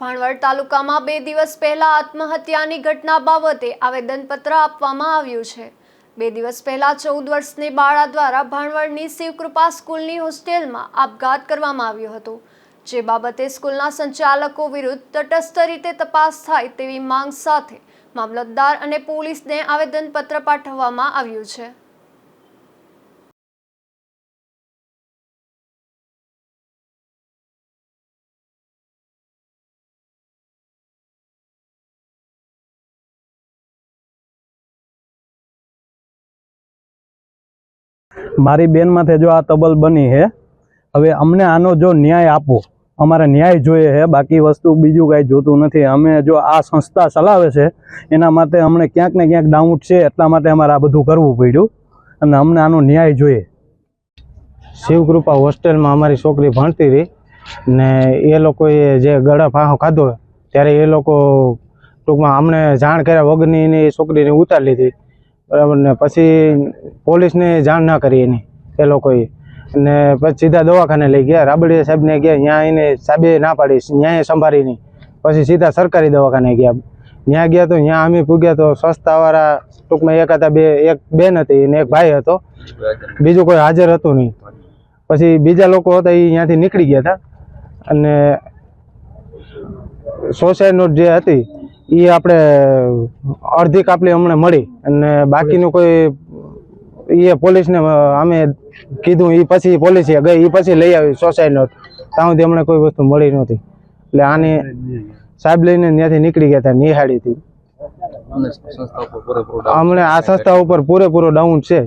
ભાણવડ તાલુકામાં બે દિવસ પહેલા આત્મહત્યાની ઘટના બાબતે આવેદનપત્ર આપવામાં આવ્યું છે. બે દિવસ પહેલા ચૌદ વર્ષની બાળા દ્વારા ભાણવડની શિવકૃપા સ્કૂલની હોસ્ટેલમાં આપઘાત કરવામાં આવ્યો હતો. જે બાબતે સ્કૂલના સંચાલકો વિરુદ્ધ તટસ્થ રીતે તપાસ થાય તેવી માંગ સાથે મામલતદાર અને પોલીસને આવેદનપત્ર પાઠવવામાં આવ્યું છે. મારી બેન માથે જો આ તબલ બની છે હવે અમને આનો જો ન્યાય આપો. અમારે ન્યાય જોઈએ છે બાકી વસ્તુ બીજું કાંઈ જોતું નથી. અમે જો આ સંસ્થા ચલાવે છે, એના માટે અમને ક્યાંક ને ક્યાંક ડાઉટ છે, એટલા માટે અમારે આ બધું કરવું પડ્યું. અને અમને આનો ન્યાય જોઈએ. શિવકૃપા હોસ્ટેલમાં અમારી છોકરી ભણતી રહી ને એ લોકોએ જે ગળા ફાંહો ખાધો, ત્યારે એ લોકો ટૂંકમાં અમને જાણ કર્યા વગરની એ છોકરીને ઉતારી લીધી. બરાબર, ને પછી પોલીસને જાણ ના કરી એની, એ લોકોએ. અને પછી સીધા દવાખાને લઈ ગયા, રાબડીયા સાહેબને ગયા ત્યાં એને સાહેબે ના પાડી ત્યાં સંભાળી નહીં. પછી સીધા સરકારી દવાખાને ગયા. ત્યાં ગયા તો ત્યાં અમે પૂગ્યા તો સંસ્થાવાળા ટૂંકમાં એક હતા, બે, એક બેન હતી અને એક ભાઈ હતો. બીજું કોઈ હાજર હતું નહીં. પછી બીજા લોકો હતા એ ત્યાંથી નીકળી ગયા હતા. અને સોસાયટી નોટ જે હતી એ આપણે અડધી કાપલી અમને મળી અને બાકીનું કોઈ એ પોલીસને અમે કીધું એ પછી પોલીસે ગઈ એ પછી લઈ આવી સોસાયટી નોટ ત્યાં સુધી અમને કોઈ વસ્તુ મળી નહોતી. એટલે આને સાહેબ લઈને ત્યાંથી નીકળી ગયા હતા નિહાળીથી અમને આ સંસ્થા ઉપર પૂરેપૂરો ડાઉન છે.